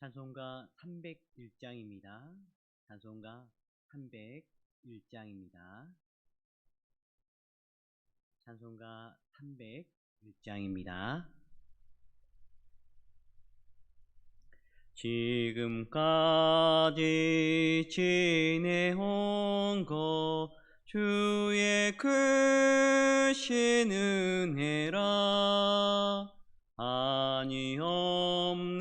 찬송가 301장입니다. 찬송가 301장입니다. 찬송가 301장입니다. 지금까지 지내온 것 주의 크신 은혜라 아니 없는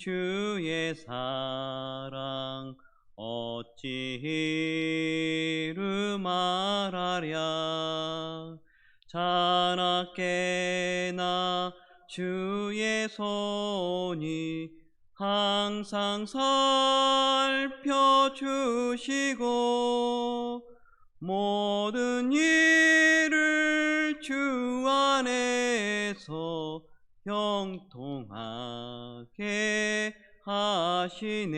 주의 사랑 어찌 이루 말하랴? 자나깨나 주의 손이 항상 살펴주시고 모든 일을 주 안에서 형통하 게 하시네.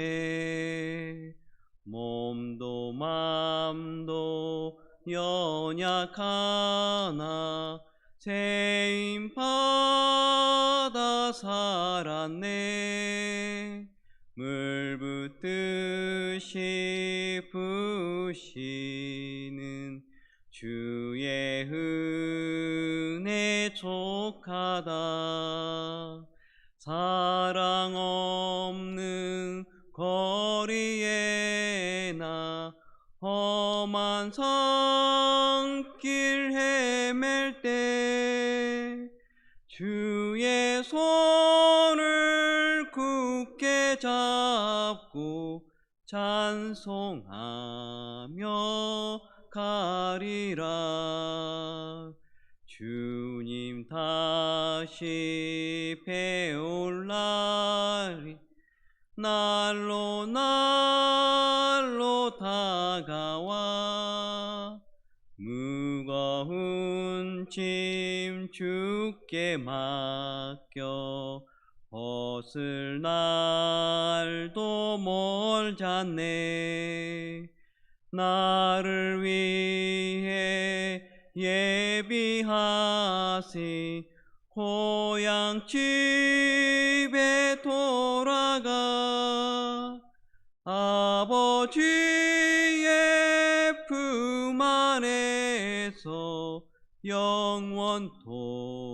몸도 맘도 연약하나 세임 받아 살았네. 물 붓듯이 부시는 주의 은혜 족하다. 사랑 찬송하며 가리라. 주님 다시 배올 날이 날로 날로 다가와. 무거운 짐 주께 맡겨 벗을 날도 멀잖네. 나를 위해 예비하신 고향 집에 돌아가 아버지의 품 안에서 영원토록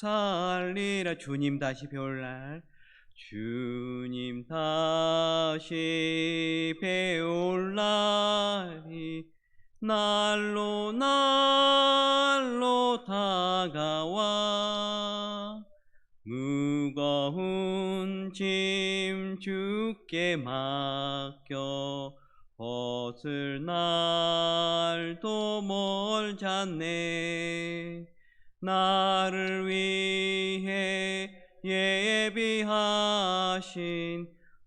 살리라. 주님 다시 배울 날. 주님 다시 배울 날이 날로 날로 다가와. 무거운 짐 주께 맡겨 벗을 날도 멀잖네 나를 위해 예비하신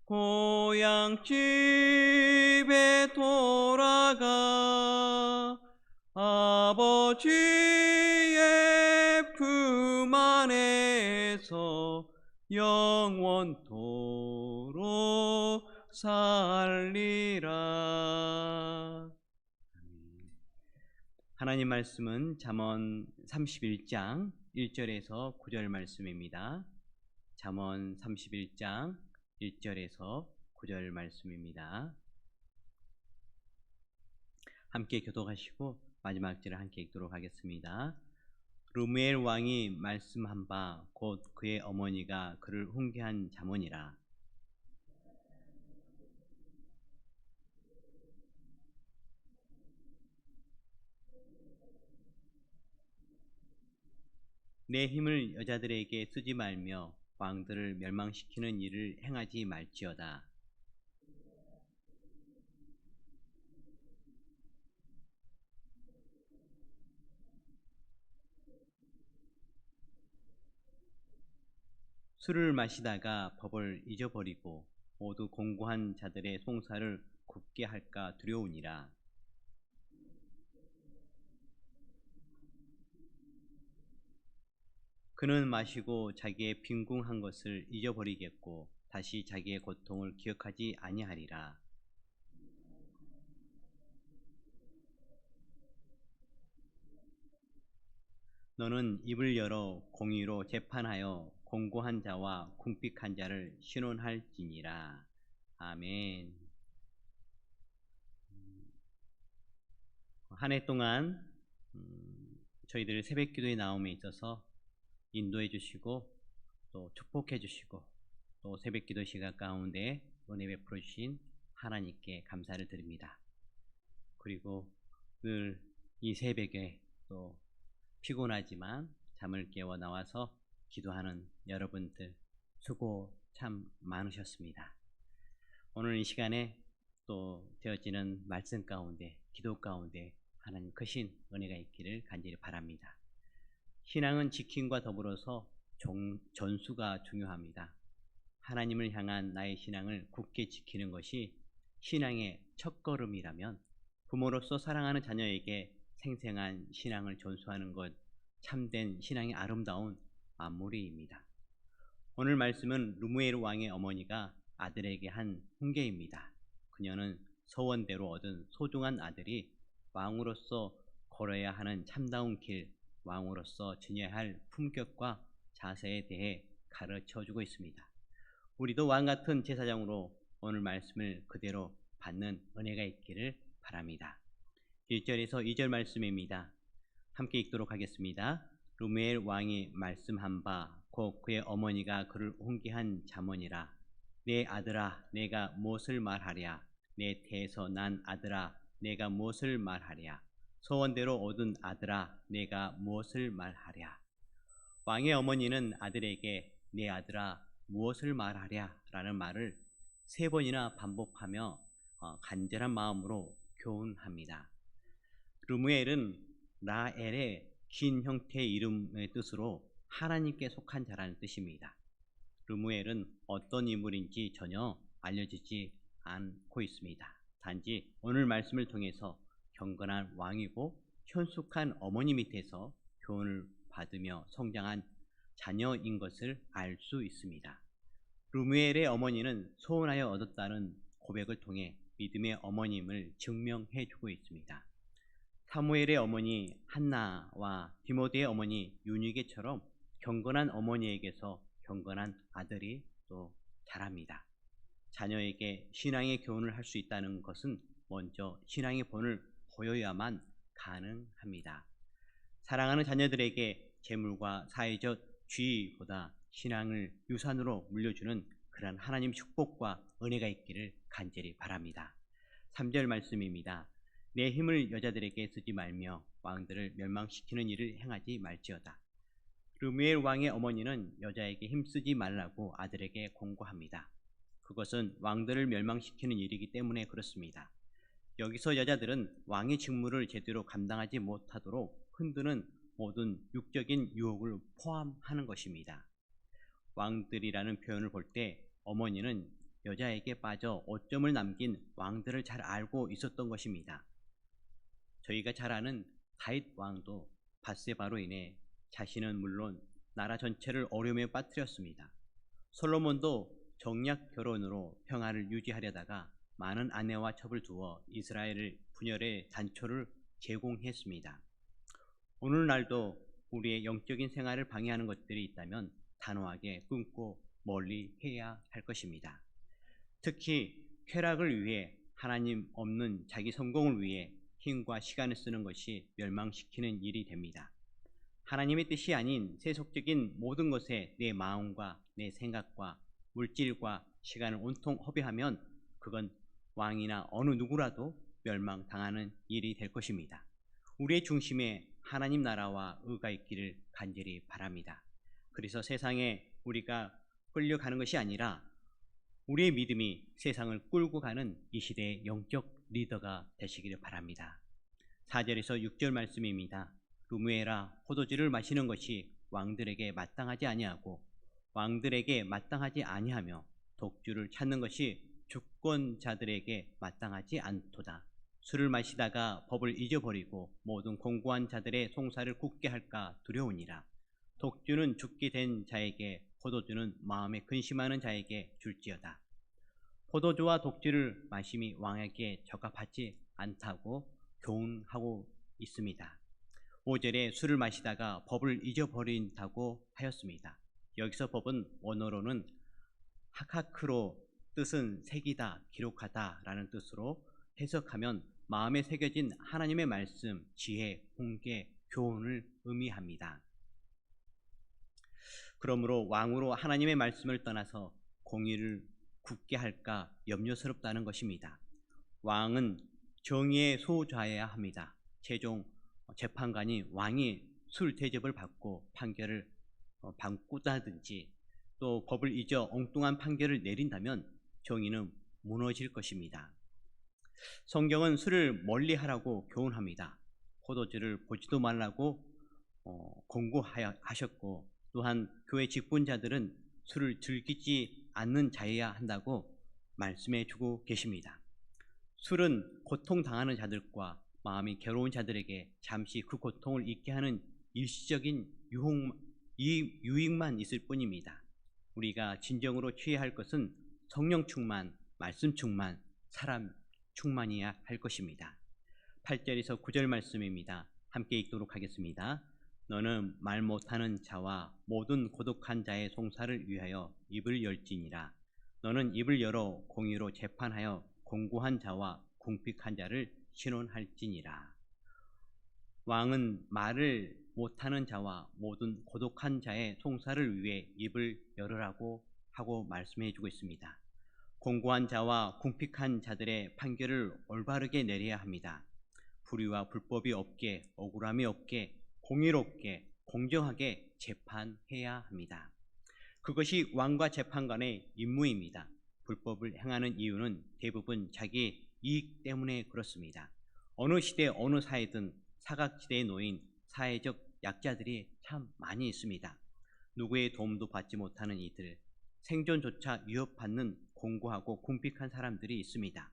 고향 집에 돌아가 아버지의 품 안에서 영원토록 살리라. 하나님 말씀은 잠언 31장 1절에서 9절 말씀입니다. 잠언 31장 1절에서 9절 말씀입니다. 함께 교독하시고 마지막 절을 함께 읽도록 하겠습니다. 루무엘 왕이 말씀한 바 곧 그의 어머니가 그를 훈계한 잠언이라. 내 힘을 여자들에게 쓰지 말며 왕들을 멸망시키는 일을 행하지 말지어다. 술을 마시다가 법을 잊어버리고 모두 공고한 자들의 송사를 굽게 할까 두려우니라. 그는 마시고 자기의 빈궁한 것을 잊어버리겠고 다시 자기의 고통을 기억하지 아니하리라. 너는 입을 열어 공의로 재판하여 공고한 자와 궁핍한 자를 신원할지니라. 아멘. 한 해 동안 음, 저희들 새벽 기도에 나옴에 있어서 인도해 주시고 또 축복해 주시고 또 새벽 기도 시간 가운데 은혜 베풀어 주신 하나님께 감사를 드립니다. 그리고 늘 이 새벽에 또 피곤하지만 잠을 깨워 나와서 기도하는 여러분들 수고 참 많으셨습니다. 오늘 이 시간에 또 되어지는 말씀 가운데 기도 가운데 하나님 크신 은혜가 있기를 간절히 바랍니다. 신앙은 지킴과 더불어서 종, 전수가 중요합니다. 하나님을 향한 나의 신앙을 굳게 지키는 것이 신앙의 첫걸음이라면 부모로서 사랑하는 자녀에게 생생한 신앙을 전수하는 것 참된 신앙의 아름다운 마무리입니다. 오늘 말씀은 루무엘 왕의 어머니가 아들에게 한 훈계입니다. 그녀는 서원대로 얻은 소중한 아들이 왕으로서 걸어야 하는 참다운 길, 왕으로서 지녀야 할 품격과 자세에 대해 가르쳐 주고 있습니다. 우리도 왕 같은 제사장으로 오늘 말씀을 그대로 받는 은혜가 있기를 바랍니다. 1절에서 2절 말씀입니다. 함께 읽도록 하겠습니다. 루멜 왕이 말씀한 바 곧 그의 어머니가 그를 훈계한 자문이라 내 아들아 내가 무엇을 말하랴 내 태에서 난 아들아 내가 무엇을 말하랴 소원대로 얻은 아들아 내가 무엇을 말하랴 왕의 어머니는 아들에게 내 아들아 무엇을 말하랴 라는 말을 세 번이나 반복하며 어, 간절한 마음으로 교훈합니다. 르무엘은 라엘의 긴 형태의 이름의 뜻으로 하나님께 속한 자라는 뜻입니다. 르무엘은 어떤 인물인지 전혀 알려지지 않고 있습니다. 단지 오늘 말씀을 통해서 경건한 왕이고 현숙한 어머니 밑에서 교훈을 받으며 성장한 자녀인 것을 알 수 있습니다. 루무엘의 어머니는 소원하여 얻었다는 고백을 통해 믿음의 어머님을 증명해 주고 있습니다. 사무엘의 어머니 한나와 디모데의 어머니 유니게처럼 경건한 어머니에게서 경건한 아들이 또 자랍니다. 자녀에게 신앙의 교훈을 할 수 있다는 것은 먼저 신앙의 본을 보여야만 가능합니다. 사랑하는 자녀들에게 재물과 사회적 주의보다 신앙을 유산으로 물려주는 그러한 하나님 축복과 은혜가 있기를 간절히 바랍니다. 3절 말씀입니다. 내 힘을 여자들에게 쓰지 말며 왕들을 멸망시키는 일을 행하지 말지어다. 르무엘 왕의 어머니는 여자에게 힘쓰지 말라고 아들에게 공고합니다. 그것은 왕들을 멸망시키는 일이기 때문에 그렇습니다. 여기서 여자들은 왕의 직무를 제대로 감당하지 못하도록 흔드는 모든 육적인 유혹을 포함하는 것입니다. 왕들이라는 표현을 볼 때 어머니는 여자에게 빠져 오점을 남긴 왕들을 잘 알고 있었던 것입니다. 저희가 잘 아는 다윗 왕도 바세바로 인해 자신은 물론 나라 전체를 어려움에 빠뜨렸습니다. 솔로몬도 정략 결혼으로 평화를 유지하려다가 많은 아내와 첩을 두어 이스라엘을 분열의 단초를 제공했습니다. 오늘날도 우리의 영적인 생활을 방해하는 것들이 있다면 단호하게 끊고 멀리 해야 할 것입니다. 특히 쾌락을 위해 하나님 없는 자기 성공을 위해 힘과 시간을 쓰는 것이 멸망시키는 일이 됩니다. 하나님의 뜻이 아닌 세속적인 모든 것에 내 마음과 내 생각과 물질과 시간을 온통 허비하면 그건 왕이나 어느 누구라도 멸망당하는 일이 될 것입니다. 우리의 중심에 하나님 나라와 의가 있기를 간절히 바랍니다. 그래서 세상에 우리가 끌려가는 것이 아니라 우리의 믿음이 세상을 끌고 가는 이 시대의 영적 리더가 되시기를 바랍니다. 4절에서 6절 말씀입니다. 루무에라 포도주를 마시는 것이 왕들에게 마땅하지 아니하고 왕들에게 마땅하지 아니하며 독주를 찾는 것이 주권자들에게 마땅하지 않도다. 술을 마시다가 법을 잊어버리고 모든 공고한 자들의 송사를 굳게 할까 두려우니라. 독주는 죽게 된 자에게 포도주는 마음에 근심하는 자에게 줄지어다. 포도주와 독주를 마심이 왕에게 적합하지 않다고 교훈하고 있습니다. 5절에 술을 마시다가 법을 잊어버린다고 하였습니다. 여기서 법은 원어로는 하카크로 뜻은 색이다, 기록하다 라는 뜻으로 해석하면 마음에 새겨진 하나님의 말씀, 지혜, 공개, 교훈을 의미합니다. 그러므로 왕으로 하나님의 말씀을 떠나서 공의를 굳게 할까 염려스럽다는 것입니다. 왕은 정의의 소좌해야 합니다. 최종 재판관이 왕이 술 대접을 받고 판결을 바꾸다든지 또 법을 잊어 엉뚱한 판결을 내린다면 정의는 무너질 것입니다. 성경은 술을 멀리 하라고 교훈합니다. 포도주를 보지도 말라고 어, 공고하셨고 또한 교회 직분자들은 술을 즐기지 않는 자여야 한다고 말씀해 주고 계십니다. 술은 고통당하는 자들과 마음이 괴로운 자들에게 잠시 그 고통을 잊게 하는 일시적인 유혹, 유익만 있을 뿐입니다. 우리가 진정으로 취해야 할 것은 성령 충만, 말씀 충만, 사람 충만해야 할 것입니다. 8절에서 9절 말씀입니다. 함께 읽도록 하겠습니다. 너는 말 못하는 자와 모든 고독한 자의 송사를 위하여 입을 열지니라. 너는 입을 열어 공의로 재판하여 공고한 자와 궁핍한 자를 신원할지니라. 왕은 말을 못하는 자와 모든 고독한 자의 송사를 위해 입을 열으라고 하고 말씀해 주고 있습니다. 공고한 자와 궁핍한 자들의 판결을 올바르게 내려야 합니다. 불의와 불법이 없게 억울함이 없게 공의롭게 공정하게 재판해야 합니다. 그것이 왕과 재판관의 임무입니다. 불법을 행하는 이유는 대부분 자기 이익 때문에 그렇습니다. 어느 시대 어느 사회든 사각지대에 놓인 사회적 약자들이 참 많이 있습니다. 누구의 도움도 받지 못하는 이들, 생존조차 위협받는 공고하고 궁핍한 사람들이 있습니다.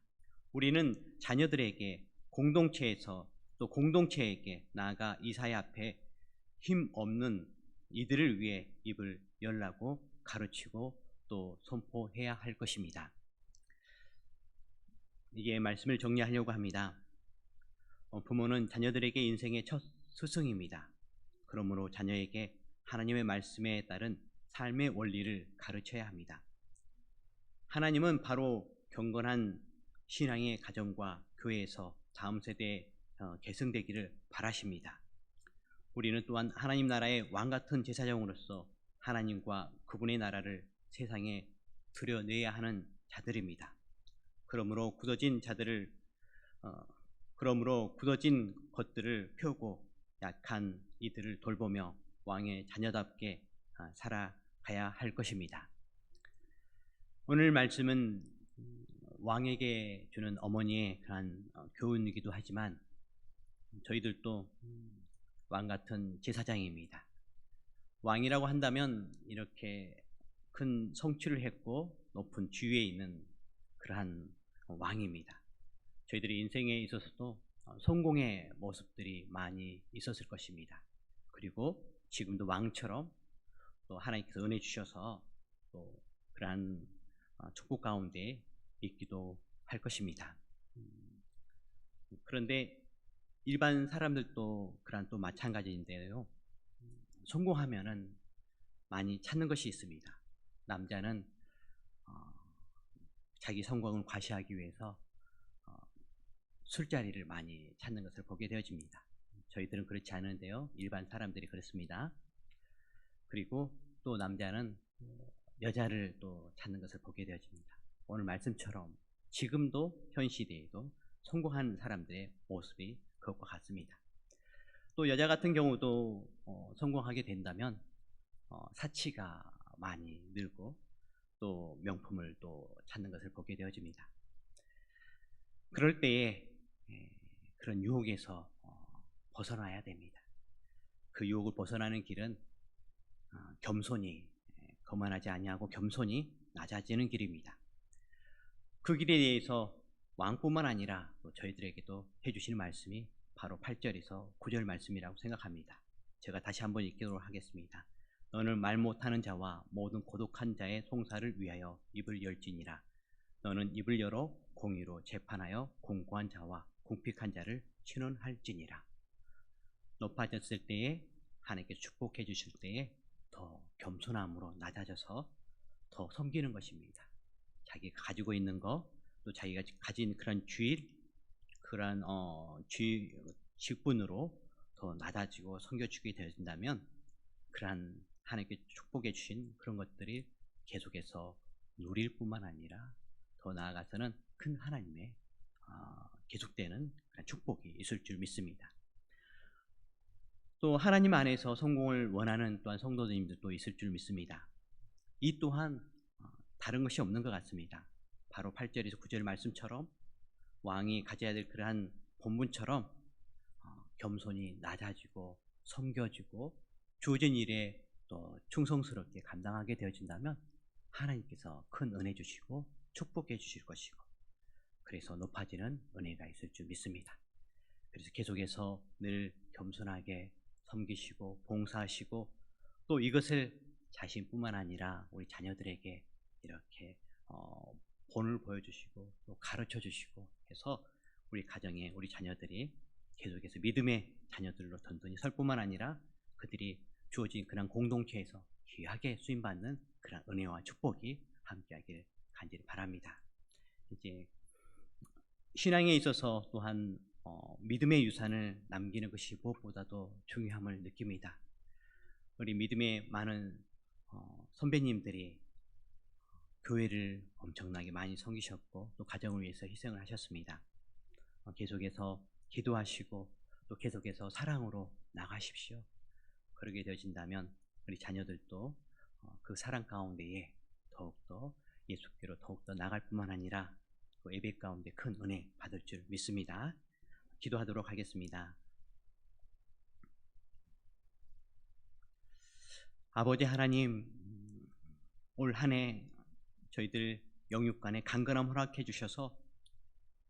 우리는 자녀들에게 공동체에서 또 공동체에게 나아가 이 사회 앞에 힘 없는 이들을 위해 입을 열라고 가르치고 또 선포해야 할 것입니다. 이게 말씀을 정리하려고 합니다. 어, 부모는 자녀들에게 인생의 첫 스승입니다. 그러므로 자녀에게 하나님의 말씀에 따른 삶의 원리를 가르쳐야 합니다. 하나님은 바로 경건한 신앙의 가정과 교회에서 다음 세대에 어, 계승되기를 바라십니다. 우리는 또한 하나님 나라의 왕 같은 제사장으로서 하나님과 그분의 나라를 세상에 드러내야 하는 자들입니다. 그러므로 굳어진 자들을 어, 그러므로 굳어진 것들을 펴고 약한 이들을 돌보며 왕의 자녀답게 아, 살아가야 할 것입니다. 오늘 말씀은 왕에게 주는 어머니의 그런 어, 교훈이기도 하지만 저희들도 왕 같은 제사장입니다. 왕이라고 한다면 이렇게 큰 성취를 했고 높은 지위에 있는 그러한 왕입니다. 저희들이 인생에 있어서도 어, 성공의 모습들이 많이 있었을 것입니다. 그리고 지금도 왕처럼 또 하나님께서 은혜 주셔서 또 그러한 어, 축복 가운데 있기도 할 것입니다. 음, 그런데 일반 사람들도 그런 또 마찬가지인데요. 성공하면은 많이 찾는 것이 있습니다. 남자는 어, 자기 성공을 과시하기 위해서 어, 술자리를 많이 찾는 것을 보게 되어집니다. 저희들은 그렇지 않은데요. 일반 사람들이 그렇습니다. 그리고 또 남자는 여자를 또 찾는 것을 보게 되어집니다. 오늘 말씀처럼 지금도 현 시대에도 성공한 사람들의 모습이 그것과 같습니다. 또 여자 같은 경우도 어, 성공하게 된다면 어, 사치가 많이 늘고 또 명품을 또 찾는 것을 보게 되어집니다. 그럴 때에 예, 그런 유혹에서 어, 벗어나야 됩니다. 그 유혹을 벗어나는 길은 어, 겸손히 예, 거만하지 아니하고 겸손히 낮아지는 길입니다. 그 길에 대해서 왕뿐만 아니라 또 저희들에게도 해주시는 말씀이 바로 8절에서 9절 말씀이라고 생각합니다. 제가 다시 한번 읽도록 하겠습니다. 너는 말 못하는 자와 모든 고독한 자의 송사를 위하여 입을 열지니라. 너는 입을 열어 공의로 재판하여 공고한 자와 궁핍한 자를 신원할지니라. 높아졌을 때에 하나님께 축복해 주실 때에 더 겸손함으로 낮아져서 더 섬기는 것입니다. 자기가 가지고 있는 거, 또 자기가 가진 그런 주일, 그런 어, 주 직분으로 더 낮아지고 섬겨주게 되어진다면 그러한 하나님께 축복해 주신 그런 것들이 계속해서 누릴 뿐만 아니라 더 나아가서는 큰 하나님의 어, 계속되는 축복이 있을 줄 믿습니다. 또 하나님 안에서 성공을 원하는 또한 성도님들도 있을 줄 믿습니다. 이 또한 어, 다른 것이 없는 것 같습니다. 바로 8절에서 9절 말씀처럼 왕이 가져야 될 그러한 본분처럼 어, 겸손히 낮아지고 섬겨지고 주어진 일에 또 충성스럽게 감당하게 되어진다면 하나님께서 큰 은혜 주시고 축복해 주실 것이고 그래서 높아지는 은혜가 있을 줄 믿습니다. 그래서 계속해서 늘 겸손하게 섬기시고 봉사하시고 또 이것을 자신뿐만 아니라 우리 자녀들에게 이렇게 어, 본을 보여주시고 또 가르쳐 주시고 해서 우리 가정에 우리 자녀들이 계속해서 믿음의 자녀들로 든든히 설 뿐만 아니라 그들이 주어진 그런 공동체에서 귀하게 쓰임받는 그런 은혜와 축복이 함께하길 간절히 바랍니다. 이제 신앙에 있어서 또한 어, 믿음의 유산을 남기는 것이 무엇보다도 중요함을 느낍니다. 우리 믿음의 많은 어, 선배님들이 교회를 엄청나게 많이 섬기셨고 또 가정을 위해서 희생을 하셨습니다. 어, 계속해서 기도하시고 또 계속해서 사랑으로 나가십시오. 그러게 되어진다면 우리 자녀들도 어, 그 사랑 가운데에 더욱더 예수께로 더욱더 나갈 뿐만 아니라 그 예배 가운데 큰 은혜 받을 줄 믿습니다. 기도하도록 하겠습니다. 아버지 하나님, 올 한 해 저희들 영육간에 강건함 허락해 주셔서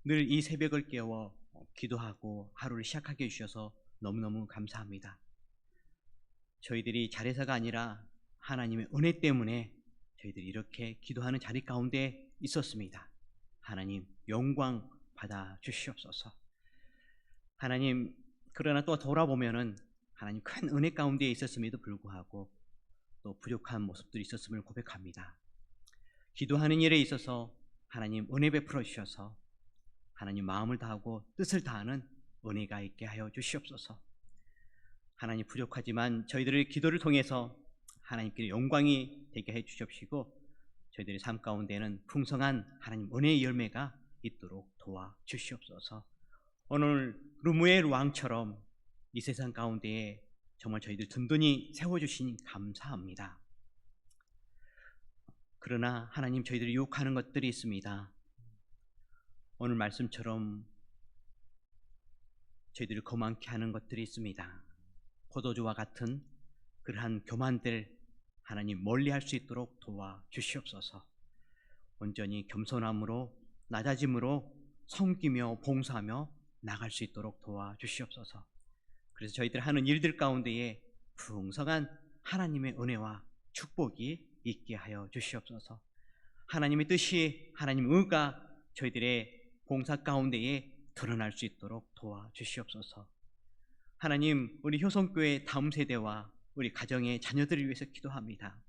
늘 이 새벽을 깨워 기도하고 하루를 시작하게 해주셔서 너무너무 감사합니다. 저희들이 잘해서가 아니라 하나님의 은혜 때문에 저희들이 이렇게 기도하는 자리 가운데 있었습니다. 하나님 영광 받아 주시옵소서. 하나님 그러나 또 돌아보면은 하나님 큰 은혜 가운데 있었음에도 불구하고 또 부족한 모습들이 있었음을 고백합니다. 기도하는 일에 있어서 하나님 은혜 베풀어 주셔서 하나님 마음을 다하고 뜻을 다하는 은혜가 있게 하여 주시옵소서. 하나님 부족하지만 저희들의 기도를 통해서 하나님께 영광이 되게 해 주십시고 저희들의 삶 가운데는 풍성한 하나님 은혜의 열매가 있도록 도와 주시옵소서. 오늘 루무엘 왕처럼 이 세상 가운데에 정말 저희들 든든히 세워주시니 감사합니다. 그러나 하나님 저희들이 유혹하는 것들이 있습니다. 오늘 말씀처럼 저희들을 거만케 하는 것들이 있습니다. 포도주와 같은 그러한 교만들 하나님 멀리할 수 있도록 도와 주시옵소서. 온전히 겸손함으로 낮아짐으로 섬기며 봉사하며 나갈 수 있도록 도와 주시옵소서. 그래서 저희들 하는 일들 가운데에 풍성한 하나님의 은혜와 축복이 있게 하여 주시옵소서. 하나님의 뜻이 하나님 의가 저희들의 봉사 가운데에 드러날 수 있도록 도와 주시옵소서. 하나님, 우리 효성교회 다음 세대와 우리 가정의 자녀들을 위해서 기도합니다.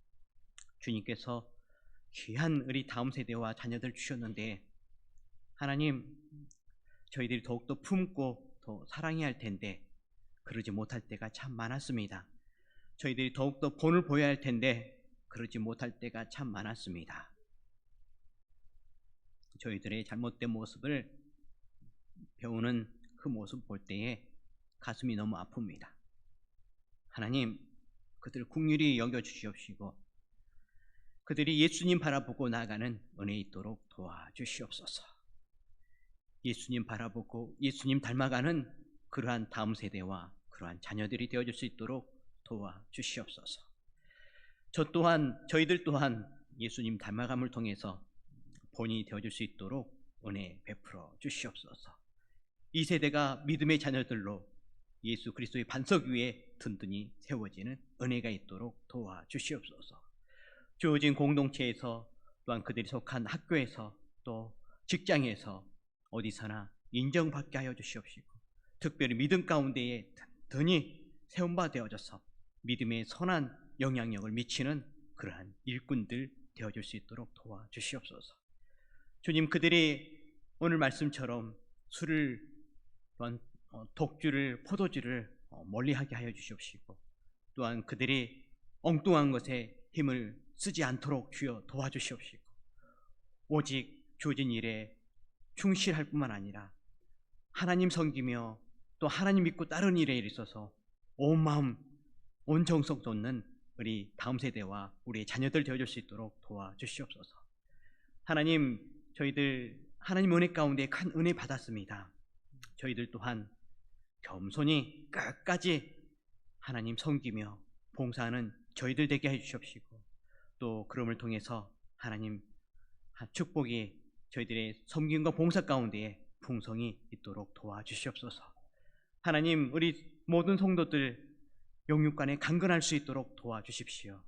주님께서 귀한 우리 다음 세대와 자녀들 주셨는데 하나님, 저희들이 더욱더 품고 더 사랑해야 할 텐데 그러지 못할 때가 참 많았습니다. 저희들이 더욱더 본을 보여야 할 텐데 그러지 못할 때가 참 많았습니다. 저희들의 잘못된 모습을 배우는 그 모습 볼 때에 가슴이 너무 아픕니다. 하나님, 그들을 국률이 여겨 주시옵시고 그들이 예수님 바라보고 나가는 은혜 있도록 도와주시옵소서. 예수님 바라보고 예수님 닮아가는 그러한 다음 세대와 그러한 자녀들이 되어줄 수 있도록 도와주시옵소서. 저 또한 저희들 또한 예수님 닮아감을 통해서 본인이 되어줄 수 있도록 은혜 베풀어 주시옵소서. 이 세대가 믿음의 자녀들로 예수 그리스도의 반석 위에 든든히 세워지는 은혜가 있도록 도와주시옵소서. 주어진 공동체에서 또한 그들이 속한 학교에서 또 직장에서 어디서나 인정받게 하여 주시옵시고 특별히 믿음 가운데에 든든히 세움바 되어져서 믿음의 선한 영향력을 미치는 그러한 일꾼들 되어줄 수 있도록 도와주시옵소서. 주님 그들이 오늘 말씀처럼 술을 어, 독주를 포도주를 어, 멀리하게 하여 주시옵시고 또한 그들이 엉뚱한 것에 힘을 쓰지 않도록 주여 도와주시옵시고 오직 주어진 일에 충실할 뿐만 아니라 하나님 섬기며 또 하나님 믿고 다른 일에 있어서 온 마음 온 정성 쏟는 우리 다음 세대와 우리의 자녀들 되어줄 수 있도록 도와주시옵소서. 하나님 저희들 하나님 은혜 가운데 큰 은혜 받았습니다. 저희들 또한 겸손히 끝까지 하나님 섬기며 봉사하는 저희들 되게 해주시옵시고 또 그럼을 통해서 하나님 축복이 저희들의 섬김과 봉사 가운데에 풍성이 있도록 도와주시옵소서. 하나님 우리 모든 성도들 영육간에 강건할 수 있도록 도와주십시오.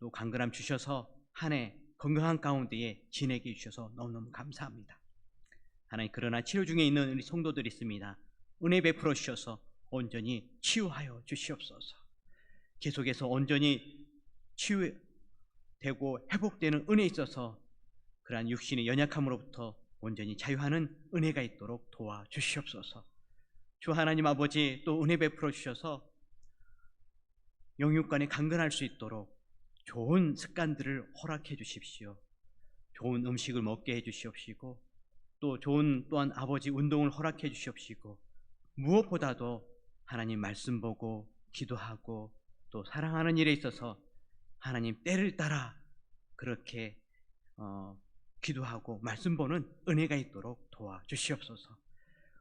또 강건함 주셔서 한 해 건강한 가운데에 지내게 주셔서 너무너무 감사합니다. 하나님 그러나 치료 중에 있는 우리 성도들이 있습니다. 은혜 베풀어 주셔서 온전히 치유하여 주시옵소서. 계속해서 온전히 치유되고 회복되는 은혜 있어서 그러한 육신의 연약함으로부터 온전히 자유하는 은혜가 있도록 도와 주시옵소서. 주 하나님 아버지 또 은혜 베풀어 주셔서 영육간에 강건할 수 있도록 좋은 습관들을 허락해 주십시오. 좋은 음식을 먹게 해 주시옵시고 또 좋은 또한 아버지 운동을 허락해 주시옵시고 무엇보다도 하나님 말씀 보고 기도하고 또 사랑하는 일에 있어서 하나님 때를 따라 그렇게 어, 기도하고 말씀 보는 은혜가 있도록 도와주시옵소서.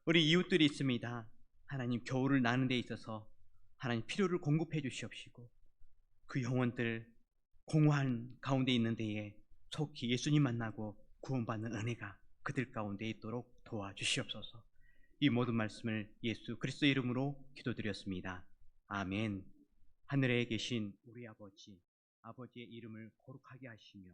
우리 이웃들이 있습니다. 하나님 겨울을 나는 데 있어서 하나님 필요를 공급해 주시옵시고 그 영혼들 공허한 가운데 있는 데에 속히 예수님 만나고 구원받는 은혜가 그들 가운데 있도록 도와주시옵소서. 이 모든 말씀을 예수 그리스도 이름으로 기도드렸습니다. 아멘. 하늘에 계신 우리 아버지, 아버지의 이름을 거룩하게 하시며